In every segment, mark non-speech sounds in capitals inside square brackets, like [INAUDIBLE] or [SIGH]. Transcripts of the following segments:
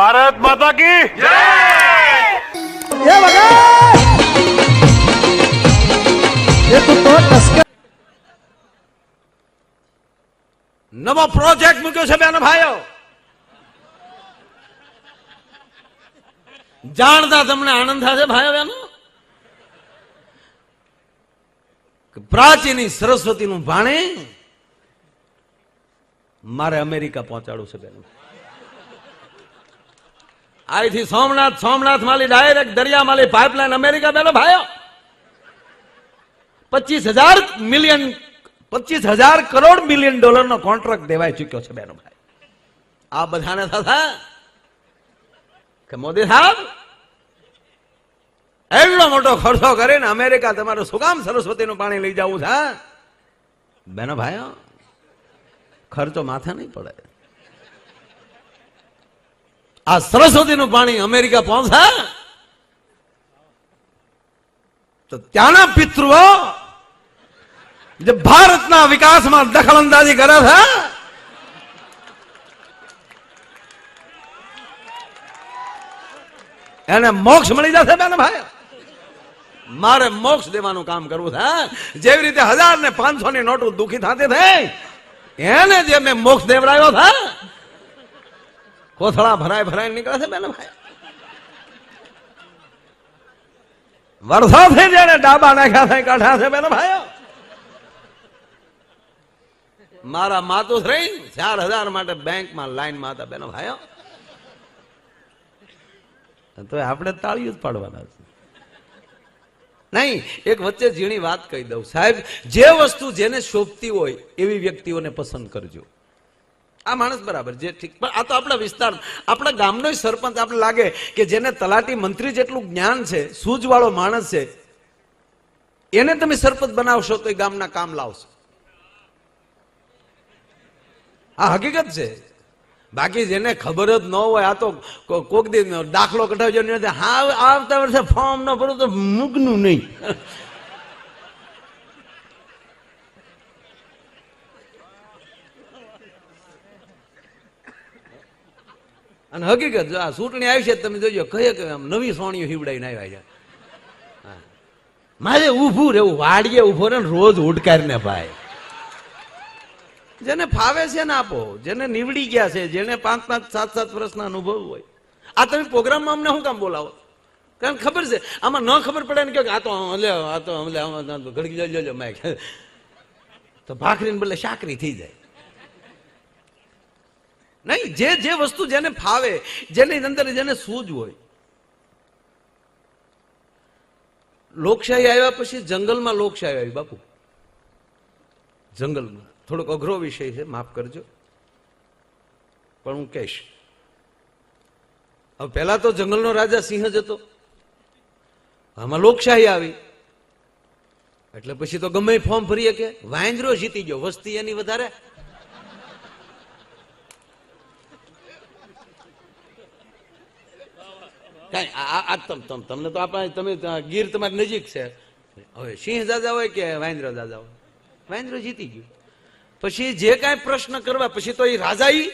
ભારત માતા કી એ વગર એ તું તો ટસકા નવો પ્રોજેક્ટ મૂક્યો છે બેન ભાઈઓ. જાણતા તમને આનંદ થશે ભાઈઓ બેનો? કે પ્રાચીની સરસ્વતીનું ભાણે મારે અમેરિકા પહોંચાડવું છે બેન. અહીંથી સોમનાથ સોમનાથ માલી ડાયરેક્ટ દરિયા માલી પાઇપલાઇન અમેરિકા બેનો ભાઈઓ. પચીસ હજાર મિલિયન પચીસ હજાર કરોડ મિલિયન ડોલરનો કોન્ટ્રાક્ટ દેવાઈ ચુક્યો છે બેનો ભાઈ. આ બધાને થતા કે મોદી સાહેબ એટલો મોટો ખર્ચો કરીને અમેરિકા તમારું શું કામ સરસ્વતીનું પાણી લઈ જવું છે બેનો ભાઈઓ, ખર્ચો માથે નહીં પડે. આ સરસ્વતીનું પાણી અમેરિકા પહોંચે? તો ત્યાંના પિતૃઓ જે ભારતના વિકાસમાં દખલ અંદાજી કરે છે? એને મોક્ષ મળી જશે બેન ભાઈ. મારે મોક્ષ દેવાનું કામ કરવું છે જેવી રીતે હજાર ને પાંચસો ની નોટો દુખી થતી થઈ, એને જે મેં મોક્ષ દેવડાયો છે કોથળા ભરાય ભરાય નીકળે છે બેન ભાઈ? વરસાદથી જેને ડાબા નાખ્યા છે, કાઢ્યા છે બેન ભાઈ મારા માતુશ્રી ચાર હજાર માટે બેંકમાં લાઈનમાં હતા બેનો ભાઈઓ. તો આપણે તાળીઓ જ પાડવાના છે. નહીં, એક વચ્ચે ઝીણી વાત કહી દઉં. સાહેબ, જે વસ્તુ જેને શોભતી હોય એવી વ્યક્તિઓને પસંદ કરજો. આ માણસ બરાબર જે ઠીક. પણ આ તો આપણા વિસ્તાર, આપણા ગામનો સરપંચ આપણે લાગે કે જેને તલાટી મંત્રી જેટલું જ્ઞાન છે, સૂઝવાળો માણસ છે, એને તમે સરપંચ બનાવશો તો એ ગામના કામ લાવશો. આ હકીકત છે. બાકી જેને ખબર જ ન હોય, આ તો કોક દી દાખલો કઢાવજો હા, આવતા વર્ષે ફોર્મ ન ભરું તો મૂકનું નહીં. અને હકીકત, જો આ ચૂંટણી આવી છે તમે જોજો, કહીએ કે આમ નવી સોણીઓ હિવડાઈને આવ્યા છે. મારે ઊભું રહેવું, વાડીએ ઊભો રહે રોજ ઉડકારીને ભાઈ. જેને ફાવે છે ને આપો, જેને નીવડી ગયા છે, જેને પાંચ પાંચ, સાત સાત વર્ષના અનુભવ હોય. આ તમે પ્રોગ્રામમાં અમને શું કામ બોલાવો? કારણ ખબર છે, આમાં ન ખબર પડે ને કે આ તો આ તો ઘડી લો લો મેં તો ભાખરીને બદલે શાકરી થઈ જાય. નહીં, જે જે વસ્તુ જેને ફાવે, જેની અંદર જેને સૂજ હોય. લોકશાહી આવ્યા પછી જંગલમાં લોકશાહી આવી, બાપુ. જંગલમાં. થોડોક અઘરો વિષય છે, માફ કરજો. પણ હું કહીશ. હવે પહેલા તો જંગલનો રાજા સિંહ જ હતો. આમાં લોકશાહી આવી. એટલે પછી તો ગમે ફોર્મ ભરીએ કે વાંજરો જીતી ગયો, વસ્તી એની વધારે. કાંઈ, આ- આ- આ તમ- તમ- તમને તો આપણે, તમે ગીર તમારી નજીક છે. હવે સિંહ દાદા હોય કે વાંદરો દાદા હોય? વાંદરો જીતી ગયું. પછી જે કાંઈ પ્રશ્ન કરવા, પછી તો એ રાજા ઈ.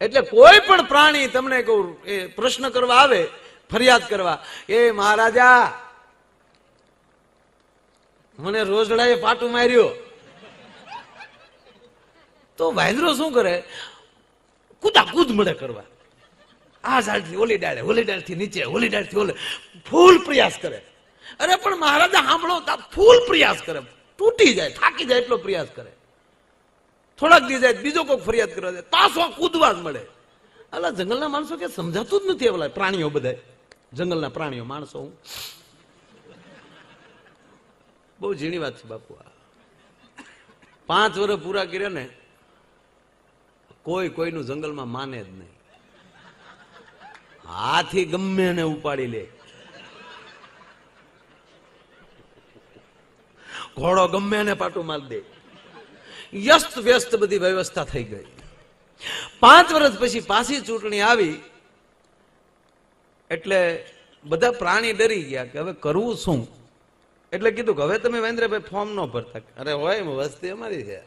એટલે કોઈ પણ પ્રાણી તમને કહું, એ પ્રશ્ન કરવા આવે, ફરિયાદ કરવા, એ મહારાજા, મને રોજડાએ પાટું માર્યો. તો વાંદરો શું કરે? કૂદા કૂદ મળે કરવા. આ ઝાડથી ઓલી ડાળે, ઓલી ડાળથી નીચે, ઓલી ડાળથી ઓલે. ફૂલ પ્રયાસ કરે. અરે, પણ મહારાજા, સાંભળો ફૂલ પ્રયાસ કરે. તૂટી જાય, થાકી જાય એટલો પ્રયાસ કરે. થોડાક દી જાય, બીજો કોઈક ફરિયાદ કરવા જાય પાછો કૂદવા જ મળે. અલા, જંગલના માણસો કે સમજાતું જ નથી ઓલા પ્રાણીઓ બધા જંગલના પ્રાણીઓ, માણસો હું. બહુ ઝીણી વાત છે બાપુ આ. પાંચ વર્ષ પૂરા કર્યા ને, કોઈ કોઈનું જંગલમાં માને જ નહીં. હાથી ગમે ને ઉપાડી લે. ઘોડો ગમે ને પાટું મારી દે. વ્યસ્ત વ્યસ્ત બધી વ્યવસ્થા થઈ ગઈ. પાંચ વર્ષ પછી પાછી ચૂંટણી આવી, એટલે બધા પ્રાણી ડરી ગયા કે હવે કરવું શું? એટલે કીધું કે હવે તમે મહેન્દ્રભાઈ ફોર્મ ન ભરતા. અરે હોય વસ્તી અમારી છે.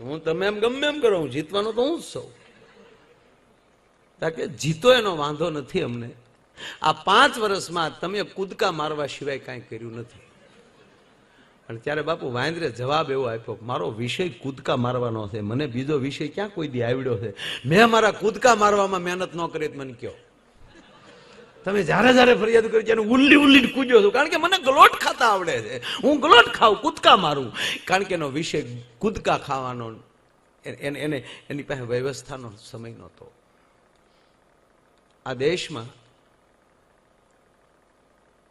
હું તમે એમ ગમે એમ કરો, હું જીતવાનું તો હું જ સૌ કારણ કે જીતો એનો વાંધો નથી અમને. આ પાંચ વર્ષમાં તમે કૂદકા મારવા સિવાય કાંઈ કર્યું નથી. અને ત્યારે બાપુ વાંદરે જવાબ એવો આપ્યો, મારો વિષય કૂદકા મારવાનો છે. મને બીજો વિષય ક્યાં કોઈ દી આવડ્યો છે? મેં મારા કૂદકા મારવામાં મહેનત ન કરી મને કયો. તમે જ્યારે જ્યારે ફરિયાદ કરી ત્યારે ઉલ્લી ઉલ્લી કૂદ્યો છું. કારણ કે મને ગલોટ ખાતા આવડે છે. હું ગલોટ ખાઉં, કૂદકા મારું. કારણ કે એનો વિષય કૂદકા ખાવાનો, એને એને, એની પાસે વ્યવસ્થાનો સમય નહોતો. આ દેશમાં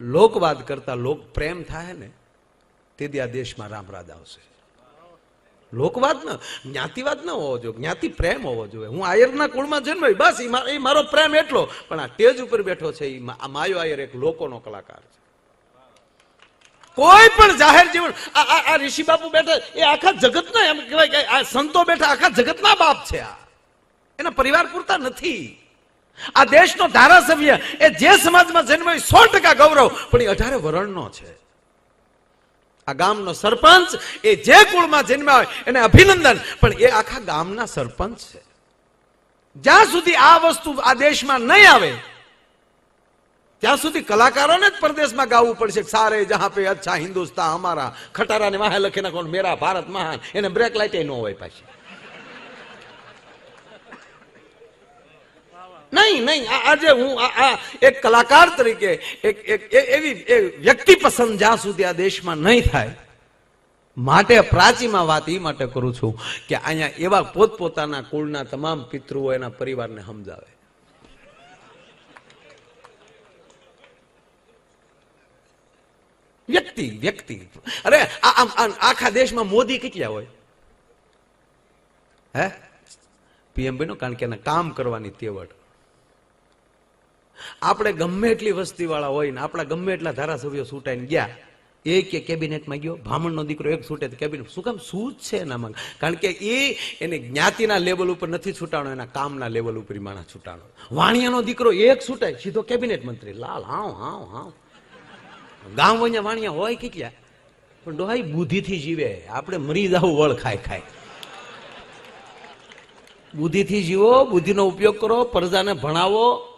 લોકવાદ કરતા લોક પ્રેમ થાય ને, તેથી આ દેશમાં રામરાજ આવશે. લોકવાદ ન, જ્ઞાતિવાદ ન હોવો જોઈએ, જ્ઞાતિ પ્રેમ હોવો જોઈએ. હું આયરના કુળમાં જન્મ્યો, બસ એ મારો પ્રેમ એટલો, પણ આ સ્ટેજ ઉપર બેઠો છે એ માયો આયર એક લોકોનો કલાકાર છે. કોઈ પણ જાહેર જીવન આ ઋષિ બાપુ બેઠા, એ આખા જગતના એમ કહેવાય કે આ સંતો બેઠા, આખા જગતના બાપ છે આ. એના પરિવાર પૂરતા નથી. આ દેશનો ધારાસભ્ય એ જે સમાજમાં જન્મ્યો સો ટકા ગૌરવ, પણ એ અઢારે વરણનો છે. આ ગામનો સરપંચ એ જે કુળમાં જન્મ્યા હોય એને અભિનંદન, પણ એ આખા ગામના સરપંચ છે. જ્યાં સુધી આ વસ્તુ આ દેશમાં નહીં આવે, ત્યાં સુધી કલાકારોને જ પરદેશમાં ગાવું પડશે સારે જહાં પે અચ્છા હિન્દુસ્તા અમારા ખટારાને વાહે લખી નાખો મેરા ભારત મહાન, એને બ્રેક લાઇટ ન હોય પાછી. નહીં નહીં આજે હું આ એક કલાકાર તરીકે, એક એક એવી વ્યક્તિ પસંદ જ્યાં સુધી આ દેશમાં નહીં થાય, માટે પ્રાચીમાં વાત એ માટે કરું છું કે અહીંયા એવા પોતપોતાના કુળના તમામ પિતૃઓ એના પરિવારને સમજાવે. વ્યક્તિ વ્યક્તિ. અરે આખા દેશમાં મોદી કેટલા હોય? હે? પીએમ બન્યો? કારણ કે એને કામ કરવાની તેવડ. આપણે ગમે એટલી વસ્તી વાળા હોય ને, આપણા ગમે એટલા ધારાસભ્યો છૂટાઈને ગયા, એક કે કેબિનેટમાં ગયો, બ્રાહ્મણનો દીકરો એક છૂટે તો કેબિનેટ, શું કામ શું છે એનામાં કારણ કે એ એને જ્ઞાતિના લેવલ ઉપર નથી છૂટાણો, એના કામના લેવલ ઉપર માણસ છૂટાણો. વાણિયાનો દીકરો એક છૂટાય સીધો કેબિનેટ મંત્રી. લાલ, હાવ હાવ હાવ. ગામ વanya વાણિયા હોય ક્યાં? પણ ડોહાઈ બુદ્ધિથી જીવે. આપણે મરી જાવ, વળ ખાય ખાય. બુદ્ધિથી જીવો, બુદ્ધિનો ઉપયોગ કરો, પ્રજાને ભણાવો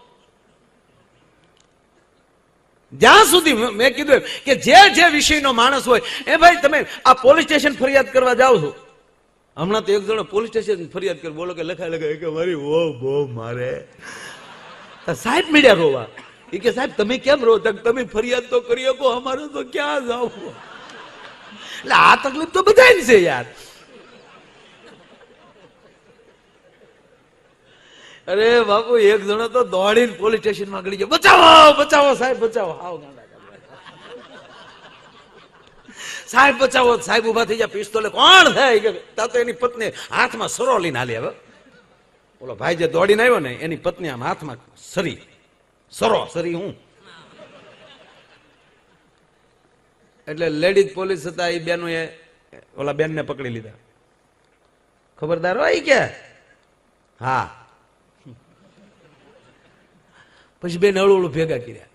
જ્યાં સુધી મેં- કીધું કે જે જે વિષયનો માણસ હોય, એ ભાઈ તમે આ પોલીસ સ્ટેશન ફરિયાદ કરવા જાઓ છો. હમણાં તો એક જણો પોલીસ સ્ટેશન ફરિયાદ કરી, બોલો કે લખાય લખાય કે મારી ઓ બો મારે. સાહેબ મીડિયા રોવા. એ કે સાહેબ, તમે કેમ રો? તમે ફરિયાદ તો કરી શકો, અમારું તો ક્યાં જાવ? એટલે આ તકલીફ તો બધાને છે યાર. અરે બાપુ, એક જણો તો દોડીને પોલીસ સ્ટેશનમાં ગળી ગયો. બચાવો બચાવો સાહેબ, બચાવો. આવ. સાહેબ, બચાવો, સાહેબ ઊભા થઈ ગયા પિસ્તોલે કોણ થાય તા તો એની પત્ની હાથમાં સરો લઈને હાલી હવે. ઓલો ભાઈ જે દોડીને આવ્યો ને, એની પત્ની આમ હાથમાં સરી. સરો, સરી હું? એટલે લેડીઝ પોલીસ હતા એ બેનો એ, ઓલા બેનને પકડી લીધા. ખબરદાર હોય કે? હા. પછી બે નળોળું ભેગા કર્યા.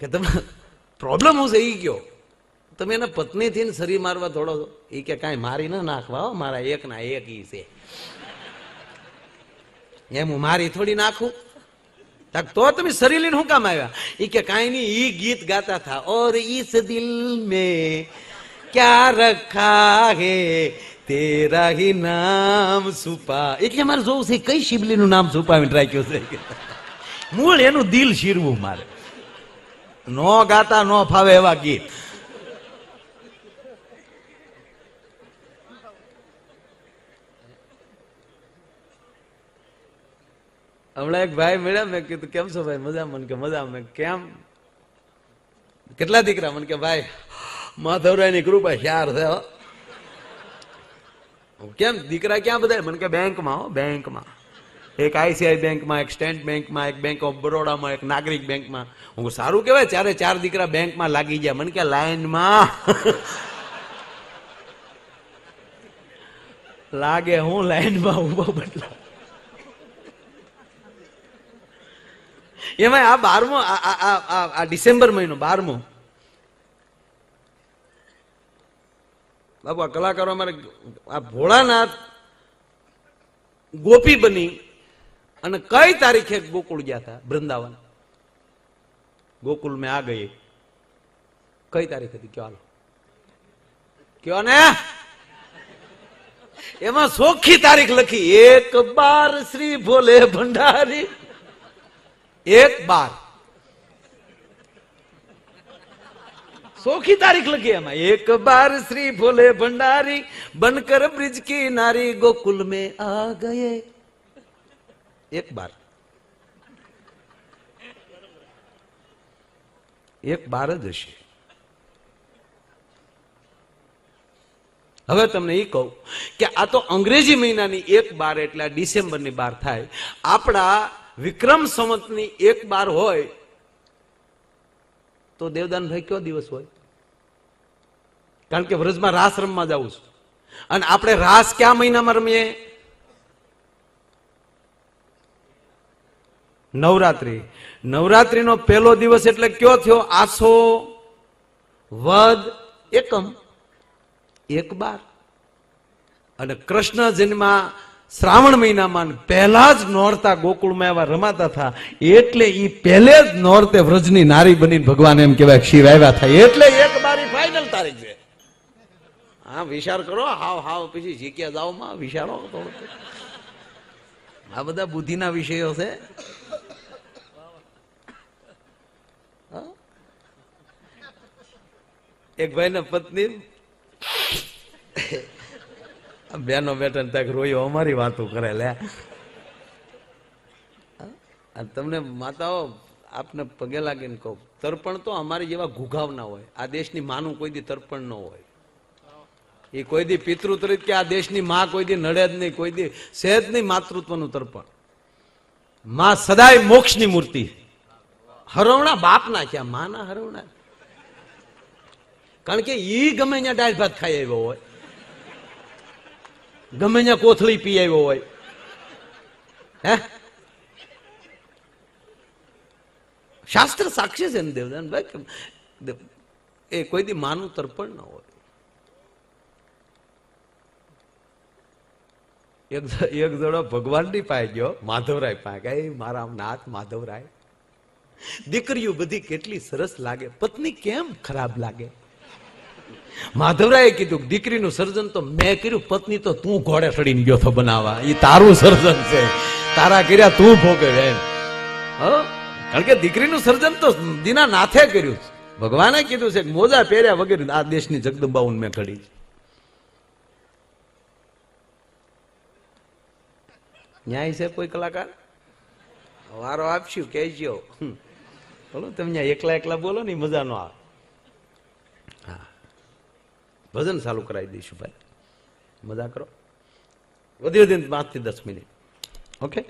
કે તમે પ્રોબ્લેમ હું છે એ કયો? તમે એના પત્નીથી શરીર મારવા થોડો એ કે કાંઈ મારી ના નાખવા મારા એક ના એક ઈ છે. એમ હું મારી થોડી નાખું? તો તમે શરીર લઈને શું કામ આવ્યા? એ કે કાંઈ નહીં, ઈ ગીત ગાતા થા. ઓર ઈસ દિલ મે ક્યા રખા હે? તેરા હી નામ સુપા એટલે મારે જોવું છે, કઈ શિબલીનું નામ છુપાવીને રાખ્યું છે? મૂળ એનું દિલ શીરવું મારે. નો ગાતા, નો ફાવે એવા ગીત. હમણાં એક ભાઈ મળ્યા, મેં કીધું, કેમ છો ભાઈ? મજા મને કે મજા મેં કેમ? કેટલા દીકરા? મને કે, ભાઈ, માધવરાયની કૃપા ચાર છે કેમ? દીકરા ક્યાં બધા મને કે, બેંકમાં, હો, બેંકમાં. એક આઈસીઆઈ બેંકમાં, એક સ્ટેટ બેંકમાં, એક બેંક ઓફ બરોડામાં, એક નાગરિક બેંકમાં. હું સારું કહેવાય, ચારે ચાર દીકરા બેંકમાં લાગી ગયા. મને કે લાઈનમાં. [LAUGHS] લાગે, હું લાઈનમાં ઊભો બદલા. એમાં આ બારમો આ ડિસેમ્બર મહિનો, બારમો. બાપુ, આ કલાકારો અમારે, આ ભોળાનાથ ગોપી બની અને કઈ તારીખે ગોકુળ ગયા હતા? વૃંદાવન. ગોકુલ મેં આ ગઈ કઈ તારીખ હતી? કયો કયો ને? એમાં સોખી તારીખ લખી. એક બાર શ્રી ભોલે ભંડારી. એક બાર. સોખી તારીખ લખી એમાં. એક બાર શ્રી ભોલે ભંડારી, બનકર બ્રિજ કી નારી ગોકુલ મેં આ ગયે. એક બાર. એક બાર જ હશે. હવે તમને એ કહું કે આ તો અંગ્રેજી મહિનાની એક બાર એટલે ડિસેમ્બરની બાર થાય. આપણા વિક્રમ સંવતની એક બાર હોય તો દેવદાનભાઈ કયો દિવસ હોય? કારણ કે વ્રજમાં રાસ રમવા જવું છું. અને આપણે રાસ કયા મહિનામાં રમીએ? નવરાત્રી. નવરાત્રીનો પહેલો દિવસ એટલે કયો થયો? આસો, વદ, એકમ. એક બાર. અને કૃષ્ણ જન્મા શ્રાવણ મહિનામાં પહેલા જ નોરતા ગોકુળમાં એવા રમાતા હતા. એટલે એ પહેલે જ નોરતે વ્રજની નારી બની ભગવાન એમ કહેવાય શિવ આવ્યા થાય. એટલે એક બારી ફાઇનલ તારીખ છે. હા, વિચાર કરો, હાવ હાવ, પછી જીક્યા જાઓ માં વિચારો થોડું આ બધા બુદ્ધિના વિષયો છે. એક ભાઈ પત્ની. બેનો બેટા ત્યાં રોયો, અમારી વાતો કરે, લે. તમને માતાઓ, આપને પગે લાગીને કહું, તર્પણ તો અમારી જેવા ઘુઘાવ ના હોય. આ દેશની માનું કોઈ દી તર્પણ ન હોય. એ કોઈ દી પિતૃતરિત કે આ દેશની માં કોઈ દી નડે જ નહીં, કોઈ દી સહેજ નહીં માતૃત્વનું તર્પણ. માં સદાય મોક્ષની મૂર્તિ. હરવણા બાપના ક્યાં માના હરવણા. કારણ કે એ ગમે ત્યાં દાળ ભાત ખાઈ આવ્યો હોય. ગમે ત્યાં કોથળી પી આવ્યો હોય. હે? શાસ્ત્ર સાક્ષી છે ને દેવદાન ભાઈ એ કોઈ દી માનું તર્પણ ન હોય. એક એક જણો ભગવાનની પાસે ગયો, માધવરાય પાસે કે મારા નાથ માધવરાય, દીકરીઓ બધી કેટલી સરસ લાગે, પત્ની કેમ ખરાબ લાગે? માધવરાયે કીધું દીકરીનું સર્જન તો મેં કર્યું, પત્ની તો તું ઘોડે ચડીને ગયો તો બનાવવા. એ તારું સર્જન છે. તારા કર્યા તું ભોગવે એમ. કારણ કે દીકરીનું સર્જન તો દીના નાથે કર્યું ભગવાને કીધું છે મોજા પહેર્યા વગેરે આ દેશની જગદંબાઉન મેં ઘડી ન્યાય છે કોઈ કલાકાર? વારો આપશું, કહેજો. બોલો, તમે એકલા એકલા બોલો ને મજા નો આવે. ભજન ચાલુ કરાવી દઈશું ભાઈ. મજા કરો. વધી વધીને પાંચથી દસ મિનિટ. ઓકે?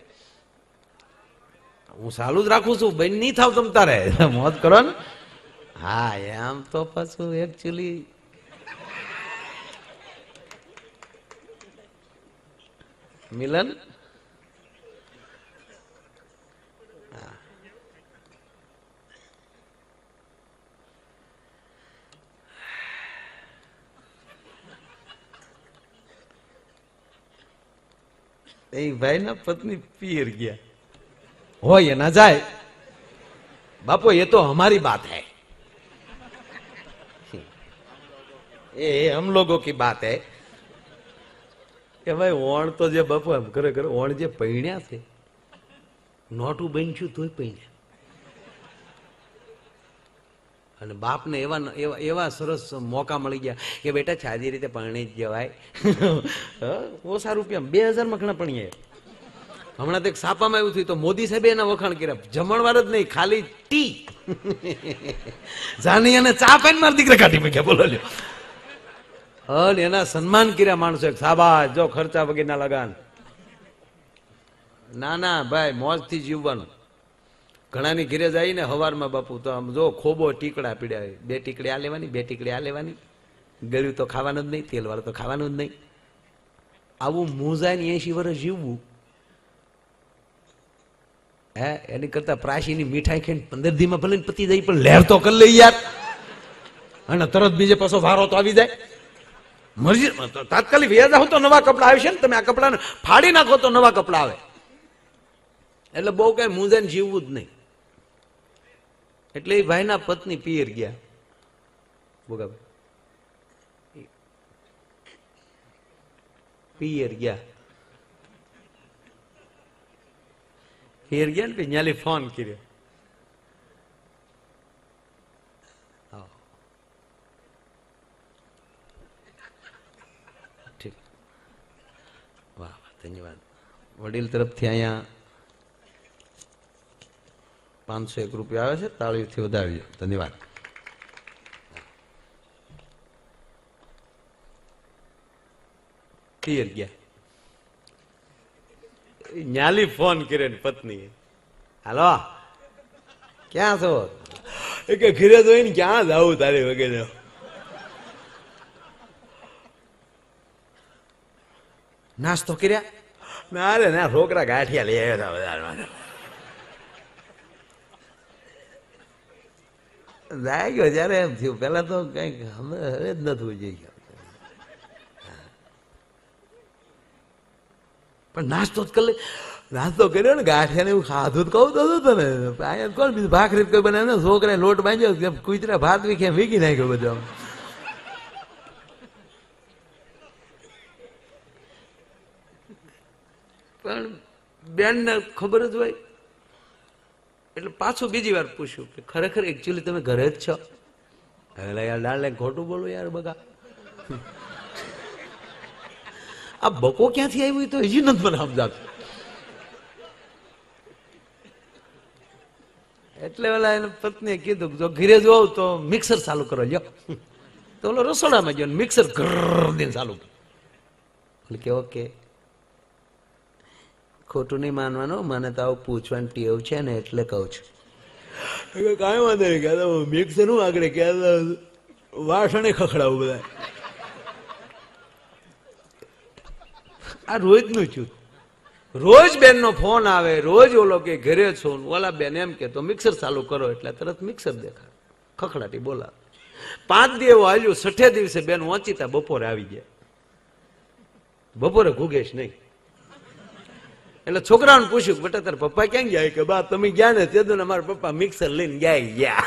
હું ચાલુ જ રાખું છું. બેન નહીં થાવ તમ તારે. મોત કરો ને. હા, એમ તો પાછું એકચ્યુઅલી મિલન એ ભાઈ ના પત્ની પીર ગયા. હોય એના જાય. બાપો, એ તો હમારી બાત હૈ. એ હમ લોકો કી બાત હૈ. કે ભાઈ ઓણ તો જે બાપુ એમ ખરેખર ઓણ જે પૈણ્યા છે, નોટું બન્યું તોય પૈણ્યા. અને બાપને એવા એવા એવા સરસ મોકા મળી ગયા કે બેટા સાદી રીતે પરણી જ જવાય. બહુ ઓછા રૂપિયા બે હજારમાં ઘણા પણીએ હમણાં તો એક સાપામાં એવું થયું તો મોદી સાહેબે એના વખાણ કર્યા. જમણવાર જ નહીં, ખાલી ટી. જાની અને ચા પાઈને મારા દીકરા કાઢી મૂક્યા. બોલો લ્યો. અને એના સન્માન કર્યા માણસો એક. સાબા જો ખર્ચા વગેરેના લગાન. ના ના, ભાઈ, મોજથી જીવવાનું. ઘણાની ઘીરે ને હવારમાં બાપુ, તો આમ જો ખોબો ટીકડા પીડ્યા બે ટીકડી આ લેવાની, બે ટીકડી આ લેવાની. ગળ્યું તો ખાવાનું જ નહીં, તેલવાળું તો ખાવાનું જ નહીં. આવું મૂંઝાઈને એસી વર્ષ જીવવું, હે, એની કરતા પ્રાચીની મીઠાઈ ખાઈને પંદર દીમાં ભલે પતી જાય, પણ લહેર તો કરી લઈ યાર. અને તરત બીજે પાછો વારો તો આવી જાય. મરજી, તાત્કાલિક વ્યાજ આવો તો નવા કપડા આવશે ને, તમે આ કપડાને ફાડી નાખો તો નવા કપડા આવે. એટલે બહુ કઈ મૂંઝાને જીવવું જ નહીં. એટલે એ ભાઈના પત્ની પિયર ગયા. ભોગાભાઈ. પિયર ગયા. પિયર ગયા ને ન્યાલી ફોન કર્યો. ધન્યવાદ. વડીલ તરફથી અહીંયા પાંચસો એક રૂપિયા આવે છે તાળીથી વધારજો ધન્યવાદ. ક્લિયર ગયા. ન્યાલી ફોન કર્યો પત્ની હાલો. ક્યાં છો? એ કે ઘરે જોઈને ક્યાં જાવું તારી વગેરે. નાસ્તો કર્યા? ના રે ના છોકરા ગાંઠિયા લઈ આવ્યા હતા બજારમાં લાગ્યો જયારે એમ થયું પેલા તો કંઈક હવે હવે જ નથી જઈ પણ નાસ્તો જ કરી નાસ્તો કર્યો ને ગાંઠિયા એવું ખાધું કહું તો હતું તને? અહીંયા કોણ બીજું ભાખરી કોઈ બને ને છોકરા લોટ બાંધ્યો કુતરા ભાત વીખે વીકી નાખ્યો બધો. પણ બેનને ખબર જ હોય એટલે પાછું બીજી વાર પૂછ્યું કે ખરેખર એકચ્યુઅલી તમે ઘરે જ છો? એટલે યાર ડાલે ખોટું બોલું યાર બગા. આ બકો ક્યાંથી આવ્યું તો હજી નથી મને સમજાતું. એટલે પેલા એને પત્નીએ કીધું જો ઘરે જો તો મિક્સર ચાલુ કરો, લ્યો. તો ઓલો રસોડામાં ગયો મિક્સર ઘર ચાલુ કર્યું. એટલે કે, ઓકે. ખોટું નહીં માનવાનું, મને તો આવું પૂછવાની ટેવ છે ને એટલે કહું છું. કાંઈ વાંધો નહીં, કહેતો મિક્સર હું આગળ, કહેતો વાસણે ખખડાવું બધા. આ રોજનું છું. રોજ બેનનો ફોન આવે, રોજ ઓલો કે ઘરે છો ઓલા બેન એમ કે, તો મિક્સર ચાલુ કરો એટલે તરત મિક્સર દેખાય. ખખડાટી બોલા પાંચ દી એવું હાલ્યું, છઠ્ઠે દિવસે બેન વાંચીતા બપોરે આવી ગયા. બપોરે ઘૂગેશ નહીં. એટલે છોકરાઓને પૂછ્યું બેટા, તારા પપ્પા ક્યાં ગયા? કે બા, તમે ગયા ને, તે મારા પપ્પા મિક્સર લઈને ગયા ગયા.